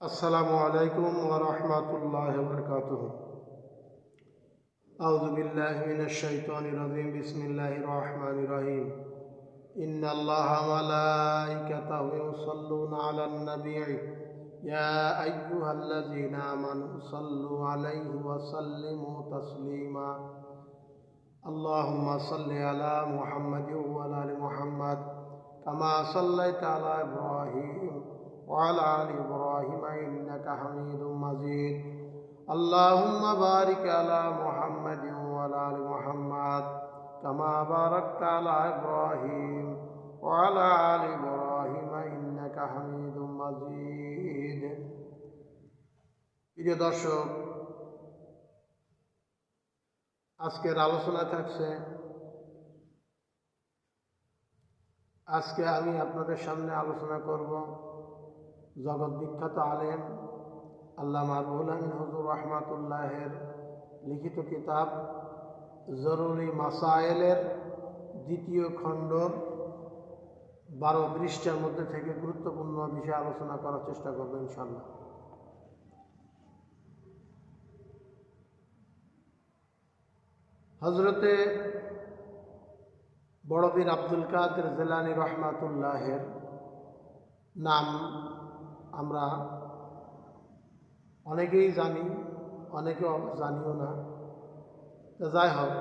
আসসালামু আলাইকুম ওয়া রাহমাতুল্লাহি ওয়া বারাকাতুহু। আউযু বিল্লাহি মিনাশ শাইতানির রাজিম। বিসমিল্লাহির রহমানির রহিম। ইন্নাল্লাহা মালাইকাতাহু ইউসাল্লুনা আলান নাবী। ইয়া আইয়ুহাল্লাযীনা আমানু সাল্লু আলাইহি ওয়া সাল্লিমু তাসলিমা। মুহাম্মাদ। কামা সাল্লাইতা আলা ইব্রাহিম। وعلى آل إبراهيم إنك حميد مجيد اللهم بارك على محمد وعلى آل محمد كما باركت على إبراهيم وعلى آل إبراهيم إنك حميد مجيد প্রিয় দর্শক আজকের আলোচনা থাকছে আজকে আমি আপনাদের সামনে আলোচনা করব জগৎ বিখ্যাত আলেম, আল্লামা রুহুল আমিন হুজুর রহমাতুল্লাহের লিখিত কিতাব জরুরি মাসাইলের দ্বিতীয় খণ্ডর বারো পৃষ্ঠার মধ্যে থেকে গুরুত্বপূর্ণ বিষয়ে আলোচনা করার চেষ্টা করব ইনশাল্লাহ হজরতে বড়বীর আব্দুল কাদের জেলানি রহমাতুল্লাহের নাম আমরা অনেকেই জানি অনেকে জানিও না। যাই হোক,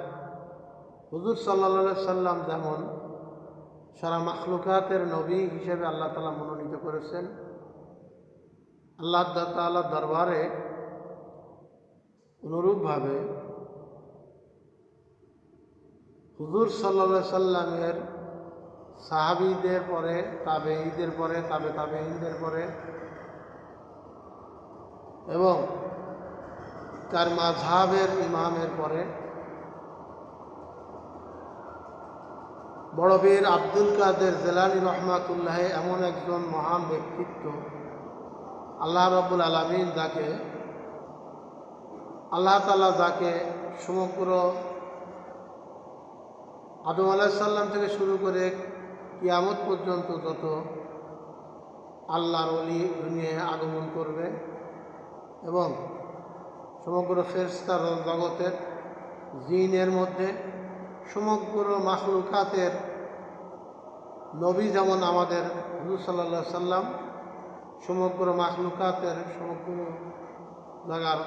হুজুর সাল্লা সাল্লাম যেমন সারা মাখলুকাতের নবী হিসেবে আল্লাহ তালা মনোনীত করেছেন, আল্লাহ তাল্লাহ দরবারে অনুরূপভাবে হুজুর সাল্লা সাল্লামের সাহাবিদের পরে তাবে ঈদের পরে, তাবে তাবে ঈদের পরে এবং তার মাঝহাবের ইমামের পরে বড়বীর আব্দুল কাদের জেলানি রহমাতুল্লাহ এমন একজন মহান ব্যক্তিত্ব। আল্লাহ রব্বুল আলমিন যাকে, আল্লাহ তালা যাকে সমগ্র আদম আলাহিসাল্লাম থেকে শুরু করে কিয়ামত পর্যন্ত যত আল্লাহর অলি দুনিয়ায় আগমন করবে এবং সমগ্র ফেরস্তার জগতের জিনের মধ্যে সমগ্র মাখলুকাতের নবী যেমন আমাদের হুজুর সাল্লা সাল্লাম সমগ্র মাখলুকাতের সমগ্র জায়গার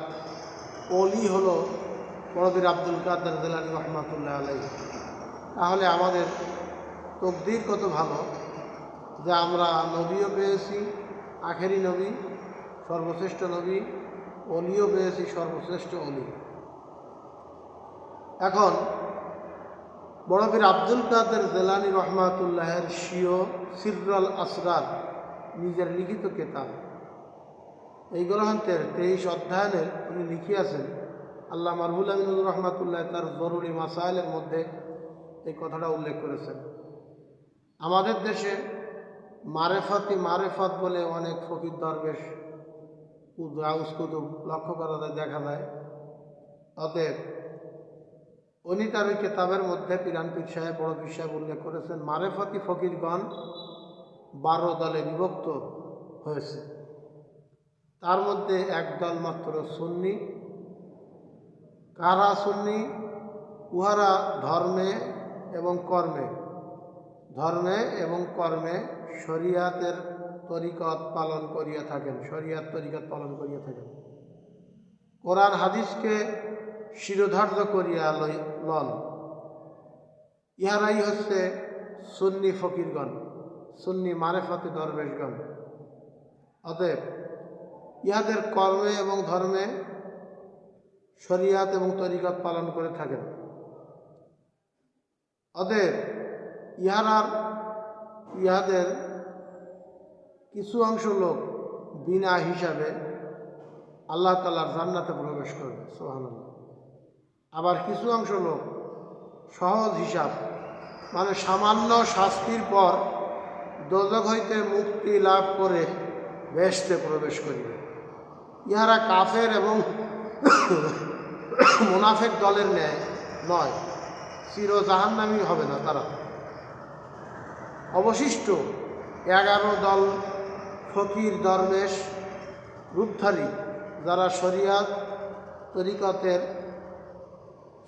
অলি হল বড়বীর আব্দুল কাদের জেলানি রহমাতুল্লাহ আলাই তাহলে আমাদের তকদির কত ভালো, যে আমরা নবীও পেয়েছি, আখেরি নবী, সর্বশ্রেষ্ঠ নবী, অলিও পেয়েছি, সর্বশ্রেষ্ঠ অলি। এখন বড়বীর আব্দুল কাদের জেলানি রহমাতুল্লাহের শিও সিররাল আসরার নিজের লিখিত কেতাব। এই গ্রন্থের তেইশ অধ্যায়নের উনি লিখিয়াছেন আল্লাহ মারহুল আমিনুর রহমাতুল্লাহ তার জরুরি মাসাইলের মধ্যে এই কথাটা উল্লেখ করেছেন। আমাদের দেশে মারেফাতি মারেফাত বলে অনেক ফকির দরবেশ রাউস কুতুব লক্ষ্য করা যায়, দেখা যায়। অতএব উনি তার ওই কেতাবের মধ্যে পিরান পীর সাহেব বড় পীর উল্লেখ করেছেন, মারেফাতি ফকিরগণ বারো দলে বিভক্ত হয়েছে। তার মধ্যে এক দল মাত্র সুন্নি। কারা সুন্নি? উহারা ধর্মে এবং কর্মে। ধর্মে এবং কর্মে শরিয়াতের তরিকত পালন করিয়া থাকেন, শরিয়াত তরিকত পালন করিয়া থাকেন। কোরআন হাদিসকে শিরোধার্য করিয়া লন। ইহারাই হচ্ছে সুন্নি ফকিরগণ, সুন্নি মারেফতে দরবেশগণ। অতএব ইহাদের কর্মে এবং ধর্মে শরিয়াত এবং তরিকত পালন করে থাকেন। অতএব ইহারার ইহাদের কিছু অংশ লোক বিনা হিসাবে আল্লাহ তালার জান্নাতে প্রবেশ করবে সোহান আবার কিছু অংশ লোক সহজ হিসাব মানে সামান্য শাস্তির পর দোজক হইতে মুক্তি লাভ করে বেশতে প্রবেশ করিবে। ইহারা কাফের এবং মুনাফেক দলের ন্যায় নয় চির জাহান্নামি হবে না তারা। অবশিষ্ট এগারো দল ফকির দরবেশ রূপধারী যারা শরিয়াত তরিকতের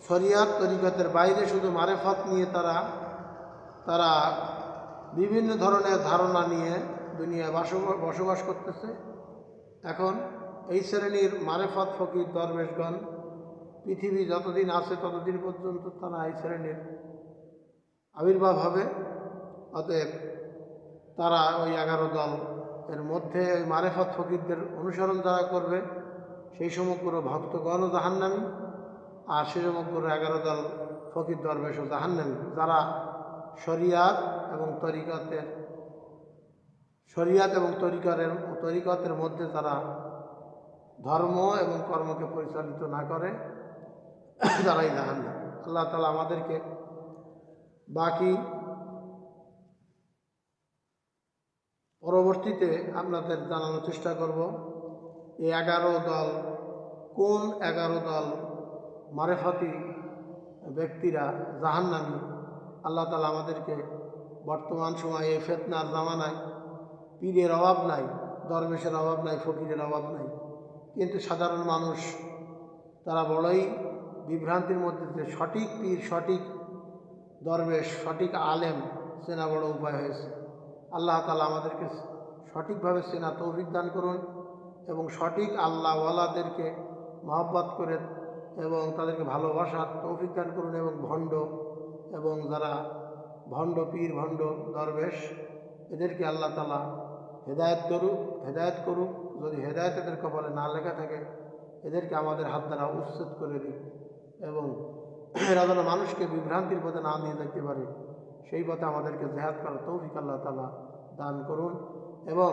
শরিয়াত তরিকতের বাইরে শুধু মারেফত নিয়ে তারা তারা বিভিন্ন ধরনের ধারণা নিয়ে দুনিয়ায় বাস- বসবাস করতেছে। এখন এই শ্রেণির মারেফত ফকির দরবেশগণ পৃথিবী যতদিন আছে ততদিন পর্যন্ত তারা এই শ্রেণির আবির্ভাব হবে। অতএব তারা ওই এগারো দল এর মধ্যে ওই মারেফত ফকিরদের অনুসরণ যারা করবে, সেই সমগ্র ভক্তগণও জাহান্নামী। আর সে সমগ্র এগারো দল ফকির দরবেশ ও জাহান্নামী। যারা শরিয়াত এবং তরিকতের, শরিয়াত এবং তরিকরের, তরিকতের মধ্যে তারা ধর্ম এবং কর্মকে পরিচালিত না করে, তারাই জাহান্নাম। আল্লাহ তালা আমাদেরকে বাকি পরবর্তীতে আপনাদের জানানোর চেষ্টা করব, এই এগারো দল, কোন এগারো দল মারেফাতি ব্যক্তিরা জাহান্নামী? আল্লাহ তালা আমাদেরকে বর্তমান সময়ে ফেতনার জামানায় পীরের অভাব নাই, দরবেশের অভাব নাই, ফকিরের অভাব নাই। কিন্তু সাধারণ মানুষ, তারা বড়ই বিভ্রান্তির মধ্যে যে সঠিক পীর, সঠিক দরবেশ, সঠিক আলেম চেনা বড় উপায় হয়েছে। আল্লাহ তালা আমাদেরকে সঠিকভাবে চেনা তৌফিক দান করুন এবং সঠিক আল্লাহ আল্লাহওয়ালাদেরকে মহব্বত করে এবং তাদেরকে ভালোবাসার তৌফিক দান করুন এবং ভণ্ড এবং যারা ভণ্ড পীর, ভণ্ড দরবেশ, এদেরকে আল্লাহ তালা হেদায়ত করুক হেদায়ত করুক। যদি হেদায়ত এদের কপালে না লেখা থাকে, এদেরকে আমাদের হাত দ্বারা উচ্ছেদ করে দিই এবং এরা যেন মানুষকে বিভ্রান্তির পথে না নিয়ে যেতে পারে। সেই পথে আমাদেরকে জেহাদ করার তৌফিক আল্লাহ তালা দান করুন এবং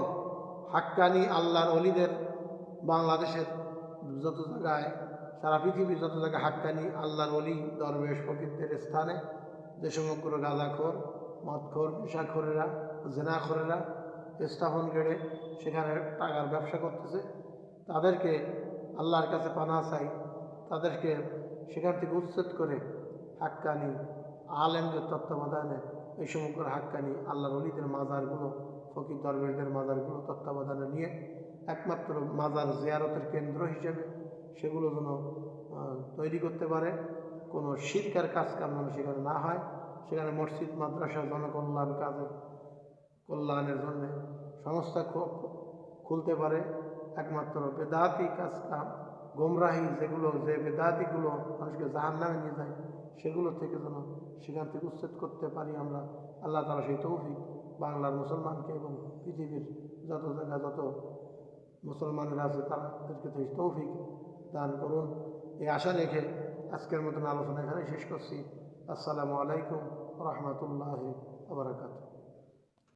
হাক্কানি আল্লাহর অলিদের বাংলাদেশের যত জায়গায়, সারা পৃথিবীর যত জায়গায় হাক্কানি আল্লাহর অলি দরবেশ ফকিরদের স্থানে, যে সমগ্র গাঁজাখোর, মদখোর, নেশাখোরেরা, জেনাখোরেরা স্থাপন গেড়ে সেখানে টাকার ব্যবসা করতেছে, তাদেরকে আল্লাহর কাছে পানা চাই, তাদেরকে সেখান থেকে উচ্ছেদ করে হাক্কানি আলেমদের তত্ত্বাবধানে এই সমগ্র হাক্কানি আল্লাহর অলিদের মাজারগুলো, ফকির দরবেশদের মাজারগুলো তত্ত্বাবধানে নিয়ে একমাত্র মাজার জিয়ারতের কেন্দ্র হিসেবে সেগুলো যেন তৈরি করতে পারে। কোনো শিরকার কাজ কাম যেন সেখানে না হয়। সেখানে মসজিদ, মাদ্রাসা, জনকল্যাণ কাজের, কল্যাণের জন্য সংস্থা খুলতে পারে। একমাত্র বেদাতি কাজ কাম গোমরাহি যেগুলো, যে বেদাতিগুলো মানুষকে জাহান নামে নিয়ে যায় সেগুলো থেকে যেন সেখান থেকে উচ্ছেদ করতে পারি আমরা। আল্লাহ তালা সেই তৌফিক বাংলার মুসলমানকে এবং পৃথিবীর যত জায়গায় যত মুসলমানেরা আছে তাদেরকে সেই তৌফিক দান করুন। এই আশা রেখে আজকের মতন আলোচনা এখানে শেষ করছি। আসসালামু আলাইকুম রহমতুল্লাহ আবরাকাত